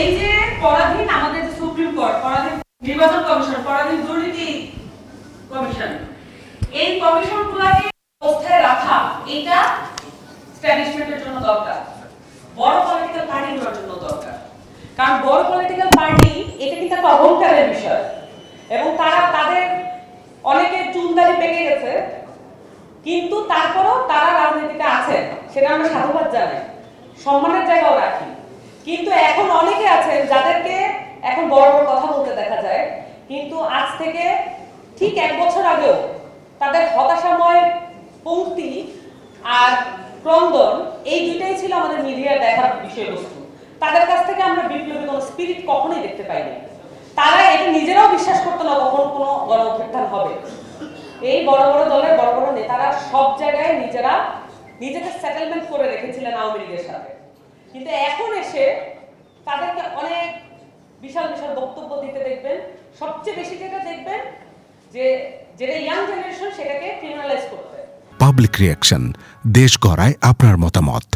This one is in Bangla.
এই যে পরাধীন আমাদের সুপ্রিম কোর্ট, পরাধীন নির্বাচন কমিশন, পরাধীন দুর্নীতি কমিশন, এই কমিশনগুলোকে অবস্থায় রাখা, এটা স্ট্যাবলিশমেন্টের জন্য দরকার। বড় পলিটিক্যাল পার্টিগুলোর জন্য দরকার। কারণ বড় পলিটিক্যাল পার্টি এটা কিন্তু একটা অহংকারের বিষয়। এবং তারা, তাদের অনেকের চুলদারি পেকে গেছে, কিন্তু তারপরও তারা রাজনীতিতে আছেন, সেটা আমরা সাধুবাদ জানাই। সম্মানের জায়গাও রাখি। কিন্তু অনেকে যাদেরকে এখন বড় বড় কথা বলতে দেখা যায়, কিন্তু আজ থেকে ঠিক এক বছর আগেও তাদের হতাশাময় পংক্তি আর ক্রন্দন, এই দুইটাই ছিল আমাদের মিডিয়ায় দেখার বিষয়বস্তু। তাদের কাছ থেকে আমরা বিপ্লবী কোনো স্পিরিট কখনোই দেখতে পাইনি। তারা এটা নিজেরাও বিশ্বাস করতো না কখন কোনো গণ অভ্যুত্থান হবে। এই বড় বড় দলের বড় বড় নেতারা সব জায়গায় নিজেরা নিজেকে সেটেলমেন্ট করে রেখেছিলেন আওয়ামী লীগের সাথে। কিন্তু এখন এসে তাদেরকে অনেক বিশাল বিশাল বক্তব্য দিতে দেখবেন। সবচেয়ে বেশি যেটা দেখবেন, যে যেটা ইয়াং জেনারেশন সেটাকে ক্রিমিনালাইজ করতে পাবলিক রিয়াকশন দেশ গড়ায় আপনার মতামত।